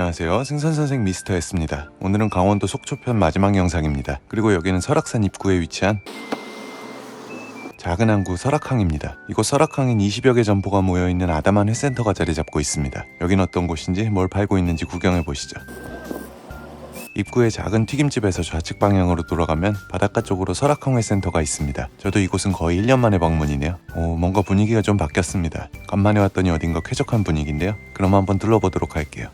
안녕하세요. 생선선생 미스터였습니다. 오늘은 강원도 속초편 마지막 영상입니다. 그리고 여기는 설악산 입구에 위치한 작은 항구 설악항입니다. 이곳 설악항엔 20여 개 점포가 모여있는 아담한 회센터가 자리 잡고 있습니다. 여긴 어떤 곳인지 뭘 팔고 있는지 구경해 보시죠. 입구의 작은 튀김집에서 좌측 방향으로 돌아가면 바닷가 쪽으로 설악항 회 센터가 있습니다. 저도 이곳은 거의 1년 만에 방문이네요. 오, 뭔가 분위기가 좀 바뀌었습니다. 간만에 왔더니 어딘가 쾌적한 분위기인데요. 그럼 한번 둘러보도록 할게요.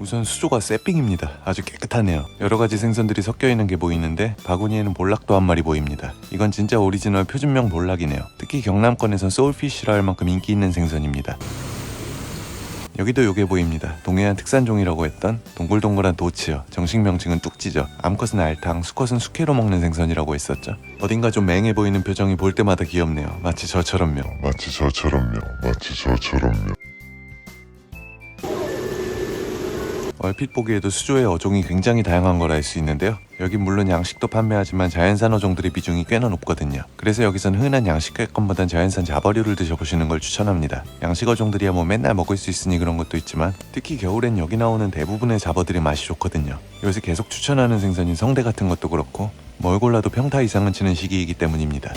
우선 수조가 세핑입니다. 아주 깨끗하네요. 여러 가지 생선들이 섞여 있는 게 보이는데 바구니에는 볼락도 한 마리 보입니다. 이건 진짜 오리지널 표준명 볼락이네요. 특히 경남권에선 소울피쉬라 할 만큼 인기 있는 생선입니다. 여기도 요게 보입니다. 동해안 특산종이라고 했던 동글동글한 도치어. 정식 명칭은 뚝지죠. 암컷은 알탕, 수컷은 숙회로 먹는 생선이라고 했었죠. 어딘가 좀 맹해 보이는 표정이 볼 때마다 귀엽네요. 마치 저처럼요. 마치 저처럼요. 마치 저처럼요. 얼핏 보기에도 수조의 어종이 굉장히 다양한 걸 알 수 있는데요. 여기 물론 양식도 판매하지만 자연산 어종들의 비중이 꽤나 높거든요. 그래서 여기선 흔한 양식 횟감보단 자연산 자버류를 드셔보시는 걸 추천합니다. 양식 어종들이야 뭐 맨날 먹을 수 있으니 그런 것도 있지만 특히 겨울엔 여기 나오는 대부분의 잡어들이 맛이 좋거든요. 요새 계속 추천하는 생선인 성대 같은 것도 그렇고 뭘 골라도 평타 이상은 치는 시기이기 때문입니다.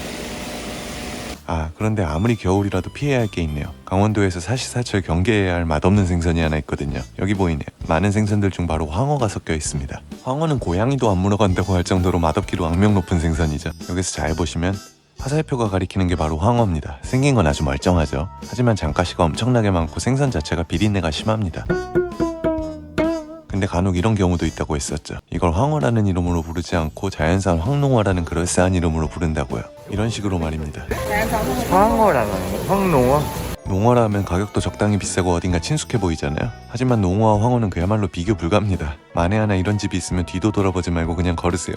아, 그런데 아무리 겨울이라도 피해야 할 게 있네요. 강원도에서 사시사철 경계해야 할 맛없는 생선이 하나 있거든요. 여기 보이네요. 많은 생선들 중 바로 황어가 섞여 있습니다. 황어는 고양이도 안 물어간다고 할 정도로 맛없기로 악명 높은 생선이죠. 여기서 잘 보시면 화살표가 가리키는 게 바로 황어입니다. 생긴 건 아주 멀쩡하죠. 하지만 장가시가 엄청나게 많고 생선 자체가 비린내가 심합니다. 근데 간혹 이런 경우도 있다고 했었죠. 이걸 황어라는 이름으로 부르지 않고 자연산 황농어라는 그럴싸한 이름으로 부른다고요. 이런 식으로 말입니다. 황어라는 황농어? 농어라 하면 가격도 적당히 비싸고 어딘가 친숙해 보이잖아요. 하지만 농어와 황어는 그야말로 비교 불가입니다. 만에 하나 이런 집이 있으면 뒤도 돌아보지 말고 그냥 걸으세요.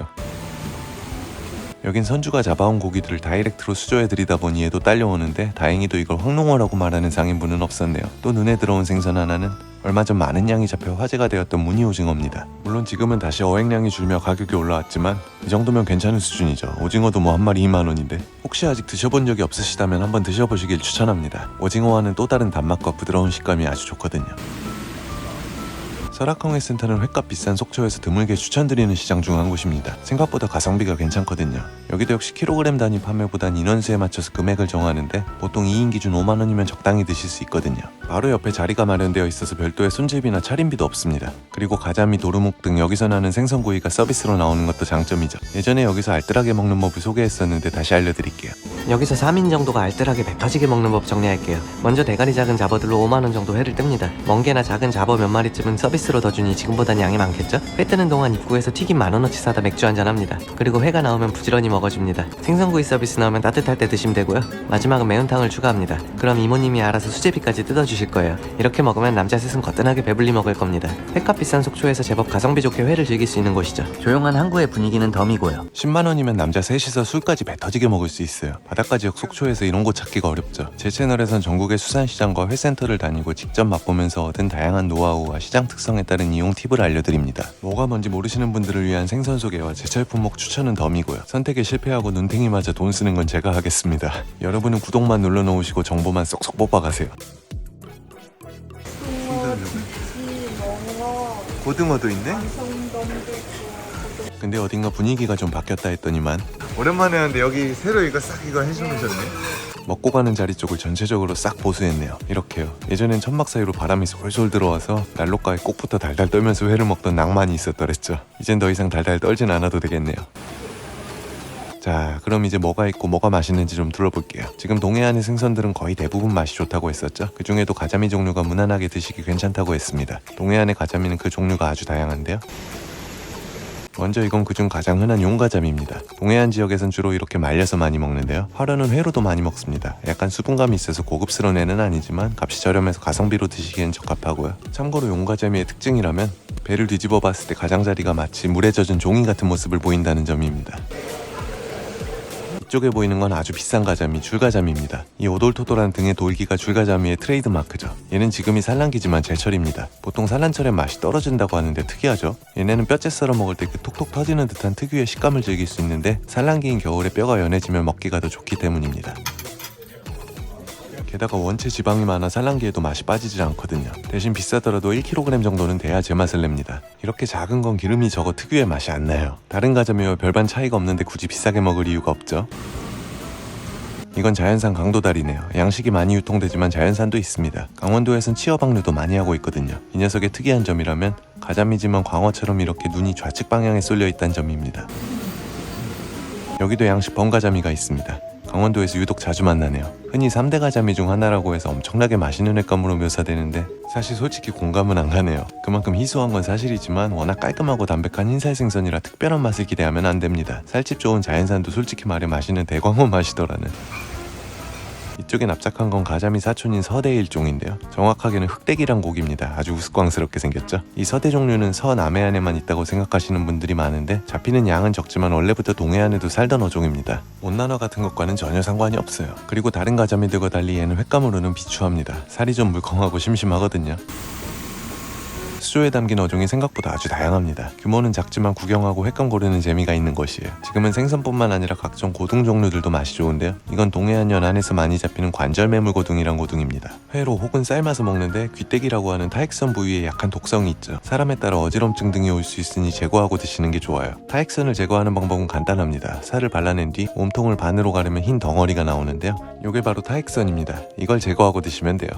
여긴 선주가 잡아온 고기들을 다이렉트로 수조에 들이다 보니 얘도 딸려오는데 다행히도 이걸 황농어라고 말하는 상인분은 없었네요. 또 눈에 들어온 생선 하나는 얼마 전 많은 양이 잡혀 화제가 되었던 무늬 오징어입니다. 물론 지금은 다시 어획량이 줄며 가격이 올라왔지만 이 정도면 괜찮은 수준이죠. 오징어도 뭐 한 마리 2만 원인데 혹시 아직 드셔본 적이 없으시다면 한번 드셔보시길 추천합니다. 오징어와는 또 다른 단맛과 부드러운 식감이 아주 좋거든요. 설악항 회센터는 횟값 비싼 속초에서 드물게 추천드리는 시장 중 한 곳입니다. 생각보다 가성비가 괜찮거든요. 여기도 역시 킬로그램 단위 판매보단 인원수에 맞춰서 금액을 정하는데 보통 2인 기준 5만 원이면 적당히 드실 수 있거든요. 바로 옆에 자리가 마련되어 있어서 별도의 손질비나 차림비도 없습니다. 그리고 가자미, 도루묵 등 여기서 나는 생선구이가 서비스로 나오는 것도 장점이죠. 예전에 여기서 알뜰하게 먹는 법을 소개했었는데 다시 알려드릴게요. 여기서 3인 정도가 알뜰하게 배 터지게 먹는 법 정리할게요. 먼저 대가리 작은 잡어들로 5만원 정도 회를 뜹니다. 멍게나 작은 잡어 몇 마리쯤은 서비스로 더 주니 지금보단 양이 많겠죠? 회 뜨는 동안 입구에서 튀김 만원어치 사다 맥주 한잔 합니다. 그리고 회가 나오면 부지런히 먹어줍니다. 생선구이 서비스 나오면 따뜻할 때 드시면 되고요. 마지막은 매운탕을 추가합니다. 그럼 이모님이 알아서 수제비까지 뜯어주실 거예요. 이렇게 먹으면 남자 셋은 거뜬하게 배불리 먹을 겁니다. 회값 비싼 속초에서 제법 가성비 좋게 회를 즐길 수 있는 곳이죠. 조용한 항구의 분위기는 덤이고요. 10만 원이면 남자 셋이서 술까지 배 터지게 먹을 수 있어요. 바닷가 지역 속초에서 이런 곳 찾기가 어렵죠. 제 채널에선 전국의 수산시장과 회센터를 다니고 직접 맛보면서 얻은 다양한 노하우와 시장 특성에 따른 이용 팁을 알려드립니다. 뭐가 뭔지 모르시는 분들을 위한 생선 소개와 제철 품목 추천은 덤이고요. 선택에 실패하고 눈탱이 맞아 돈 쓰는 건 제가 하겠습니다. 여러분은 구독만 눌러놓으시고 정보만 쏙쏙 뽑아가세요. 고등어도 있네? 근데 어딘가 분위기가 좀 바뀌었다 했더니만 오랜만에 하는데 여기 새로 이거 싹 이거 해주셨네. 먹고 가는 자리 쪽을 전체적으로 싹 보수했네요. 이렇게요. 예전엔 천막 사이로 바람이 솔솔 들어와서 난로가에 꼭부터 달달 떨면서 회를 먹던 낭만이 있었더랬죠. 이젠 더 이상 달달 떨진 않아도 되겠네요. 자, 그럼 이제 뭐가 있고 뭐가 맛있는지 좀 둘러볼게요. 지금 동해안의 생선들은 거의 대부분 맛이 좋다고 했었죠. 그 중에도 가자미 종류가 무난하게 드시기 괜찮다고 했습니다. 동해안의 가자미는 그 종류가 아주 다양한데요. 먼저 이건 그중 가장 흔한 용가자미입니다. 동해안 지역에선 주로 이렇게 말려서 많이 먹는데요. 화로는 회로도 많이 먹습니다. 약간 수분감이 있어서 고급스러운 애는 아니지만 값이 저렴해서 가성비로 드시기엔 적합하고요. 참고로 용가자미의 특징이라면 배를 뒤집어 봤을 때 가장자리가 마치 물에 젖은 종이 같은 모습을 보인다는 점입니다. 이쪽에 보이는 건 아주 비싼 가자미, 줄가자미입니다. 이 오돌토돌한 등의 돌기가 줄가자미의 트레이드 마크죠. 얘는 지금이 산란기지만 제철입니다. 보통 산란철엔 맛이 떨어진다고 하는데 특이하죠. 얘네는 뼈째 썰어 먹을 때 그 톡톡 터지는 듯한 특유의 식감을 즐길 수 있는데 산란기인 겨울에 뼈가 연해지면 먹기가 더 좋기 때문입니다. 게다가 원체 지방이 많아 산란기에도 맛이 빠지질 않거든요. 대신 비싸더라도 1kg 정도는 돼야 제맛을 냅니다. 이렇게 작은 건 기름이 적어 특유의 맛이 안 나요. 다른 가자미와 별반 차이가 없는데 굳이 비싸게 먹을 이유가 없죠. 이건 자연산 강도다리네요. 양식이 많이 유통되지만 자연산도 있습니다. 강원도에선 치어박류도 많이 하고 있거든요. 이 녀석의 특이한 점이라면 가자미지만 광어처럼 이렇게 눈이 좌측 방향에 쏠려 있다는 점입니다. 여기도 양식 번가자미가 있습니다. 강원도에서 유독 자주 만나네요. 흔히 3대 가자미 중 하나라고 해서 엄청나게 맛있는 횟감으로 묘사되는데 사실 솔직히 공감은 안 가네요. 그만큼 희소한 건 사실이지만 워낙 깔끔하고 담백한 흰살 생선이라 특별한 맛을 기대하면 안 됩니다. 살집 좋은 자연산도 솔직히 말해 맛있는 대광어 맛이더라는. 이쪽에 납작한 건 가자미 사촌인 서대 일종인데요. 정확하게는 흑대기란 고기입니다. 아주 우스꽝스럽게 생겼죠. 이 서대 종류는 서남해안에만 있다고 생각하시는 분들이 많은데 잡히는 양은 적지만 원래부터 동해안에도 살던 어종입니다. 온난화 같은 것과는 전혀 상관이 없어요. 그리고 다른 가자미들과 달리 얘는 횟감으로는 비추합니다. 살이 좀 물컹하고 심심하거든요. 수조에 담긴 어종이 생각보다 아주 다양합니다. 규모는 작지만 구경하고 고르는 재미가 있는 것이에요. 지금은 생선뿐만 아니라 각종 고등 종류들도 맛이 좋은데요. 이건 동해안 연안에서 많이 잡히는 관절매물 고등이란 고등입니다. 회로 혹은 삶아서 먹는데 귀때기라고 하는 타액선 부위에 약한 독성이 있죠. 사람에 따라 어지럼증 등이 올 수 있으니 제거하고 드시는 게 좋아요. 타액선을 제거하는 방법은 간단합니다. 살을 발라낸 뒤 몸통을 반으로 가르면 흰 덩어리가 나오는데요. 이게 바로 타액선입니다. 이걸 제거하고 드시면 돼요.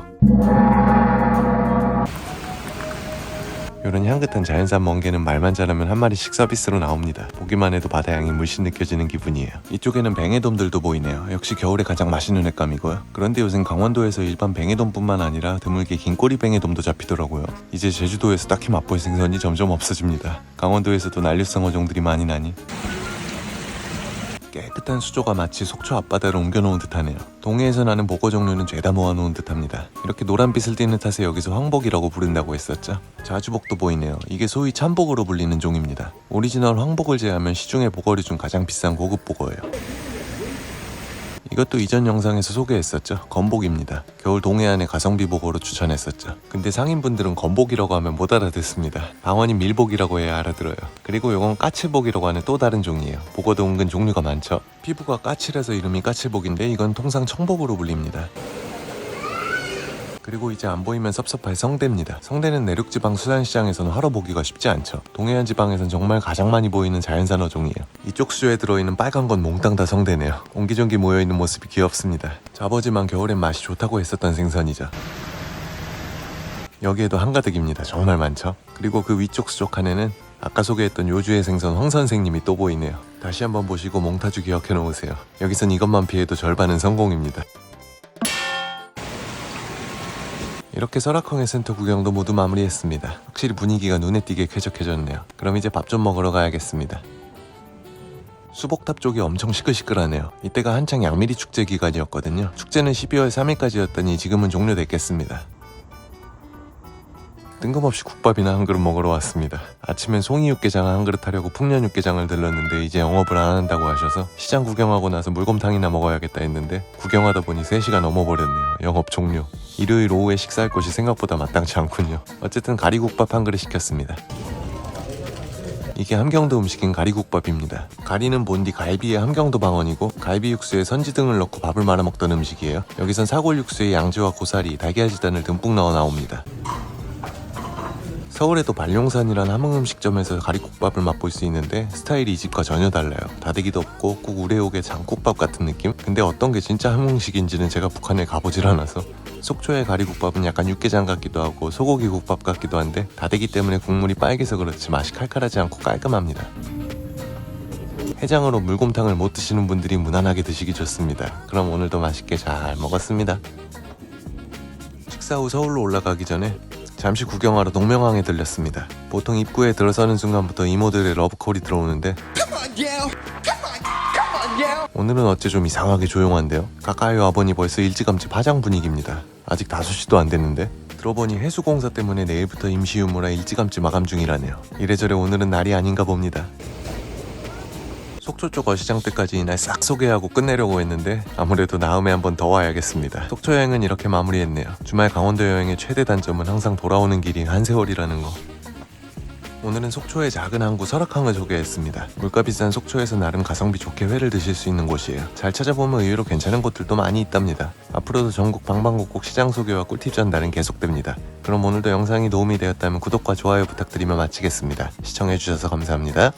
이런 향긋한 자연산 멍게는 말만 잘하면 한 마리씩 서비스로 나옵니다. 보기만 해도 바다 향이 물씬 느껴지는 기분이에요. 이쪽에는 뱅에돔들도 보이네요. 역시 겨울에 가장 맛있는 횟감이고요. 그런데 요즘 강원도에서 일반 뱅에돔뿐만 아니라 드물게 긴꼬리 뱅에돔도 잡히더라고요. 이제 제주도에서 딱히 맛볼 생선이 점점 없어집니다. 강원도에서도 난류성 어종들이 많이 나니 깨끗한 수조가 마치 속초 앞바다로 옮겨놓은 듯하네요. 동해에서 나는 보고 종류는 죄다 모아놓은 듯합니다. 이렇게 노란빛을 띠는 탓에 여기서 황복이라고 부른다고 했었죠. 자주복도 보이네요. 이게 소위 참복으로 불리는 종입니다. 오리지널 황복을 제하면 시중의 보거리 중 가장 비싼 고급 보거예요. 이것도 이전 영상에서 소개했었죠. 건복입니다. 겨울 동해안의 가성비 보고로 추천했었죠. 근데 상인분들은 건복이라고 하면 못 알아듣습니다. 방언인 밀복이라고 해야 알아들어요. 그리고 이건 까칠복이라고 하는 또 다른 종이에요. 보고도 은근 종류가 많죠. 피부가 까칠해서 이름이 까칠복인데 이건 통상 청복으로 불립니다. 그리고 이제 안 보이면 섭섭할 성대입니다. 성대는 내륙지방 수산시장에서는 하러 보기가 쉽지 않죠. 동해안 지방에선 정말 가장 많이 보이는 자연산 어종이에요. 이쪽 수에 들어있는 빨간 건 몽땅 다 성대네요. 옹기종기 모여있는 모습이 귀엽습니다. 잡어지만 겨울엔 맛이 좋다고 했었던 생선이죠. 여기에도 한가득입니다. 정말 많죠. 그리고 그 위쪽 수족 칸에는 아까 소개했던 요주의 생선 황 선생님이 또 보이네요. 다시 한번 보시고 몽타주 기억해 놓으세요. 여기선 이것만 피해도 절반은 성공입니다. 이렇게 설악형의 센터 구경도 모두 마무리했습니다. 확실히 분위기가 눈에 띄게 쾌적해졌네요. 그럼 이제 밥 좀 먹으러 가야겠습니다. 수복탑 쪽이 엄청 시끌시끌하네요. 이때가 한창 양미리 축제 기간이었거든요. 축제는 12월 3일까지였더니 지금은 종료됐겠습니다. 뜬금없이 국밥이나 한 그릇 먹으러 왔습니다. 아침엔 송이 육개장 한 그릇 하려고 풍년 육개장을 들렀는데 이제 영업을 안 한다고 하셔서 시장 구경하고 나서 물곰탕이나 먹어야겠다 했는데 구경하다 보니 3시가 넘어버렸네요. 영업 종료. 일요일 오후에 식사할 곳이 생각보다 마땅치 않군요. 어쨌든 가리국밥 한 그릇 시켰습니다. 이게 함경도 음식인 가리국밥입니다. 가리는 본디 갈비의 함경도 방언이고 갈비 육수에 선지 등을 넣고 밥을 말아 먹던 음식이에요. 여기선 사골 육수에 양지와 고사리, 달걀 지단을 듬뿍 넣어 나옵니다. 서울에도 발룡산이란 함흥 음식점에서 가리국밥을 맛볼 수 있는데 스타일이 이 집과 전혀 달라요. 다대기도 없고 꼭 우레옥의 장국밥 같은 느낌? 근데 어떤 게 진짜 함흥식인지는 제가 북한에 가보질 않아서 속초의 가리국밥은 약간 육개장 같기도 하고 소고기 국밥 같기도 한데 다대기 때문에 국물이 빨개서 그렇지 맛이 칼칼하지 않고 깔끔합니다. 해장으로 물곰탕을 못 드시는 분들이 무난하게 드시기 좋습니다. 그럼 오늘도 맛있게 잘 먹었습니다. 식사 후 서울로 올라가기 전에 잠시 구경하러 동명항에 들렸습니다. 보통 입구에 들어서는 순간부터 이모들의 러브콜이 들어오는데 오늘은 어째 좀 이상하게 조용한데요. 가까이 와보니 벌써 일찌감치 파장 분위기입니다. 아직 5시도 안 됐는데 들어보니 해수공사 때문에 내일부터 임시 유무라 일찌감치 마감 중이라네요. 이래저래 오늘은 날이 아닌가 봅니다. 속초 쪽 어시장 때까지 이날 싹 소개하고 끝내려고 했는데 아무래도 다음에 한번 더 와야겠습니다. 속초 여행은 이렇게 마무리했네요. 주말 강원도 여행의 최대 단점은 항상 돌아오는 길이 한 세월이라는 거. 오늘은 속초의 작은 항구 설악항을 소개했습니다. 물가 비싼 속초에서 나름 가성비 좋게 회를 드실 수 있는 곳이에요. 잘 찾아보면 의외로 괜찮은 곳들도 많이 있답니다. 앞으로도 전국 방방곡곡 시장 소개와 꿀팁 전달은 계속됩니다. 그럼 오늘도 영상이 도움이 되었다면 구독과 좋아요 부탁드리며 마치겠습니다. 시청해주셔서 감사합니다.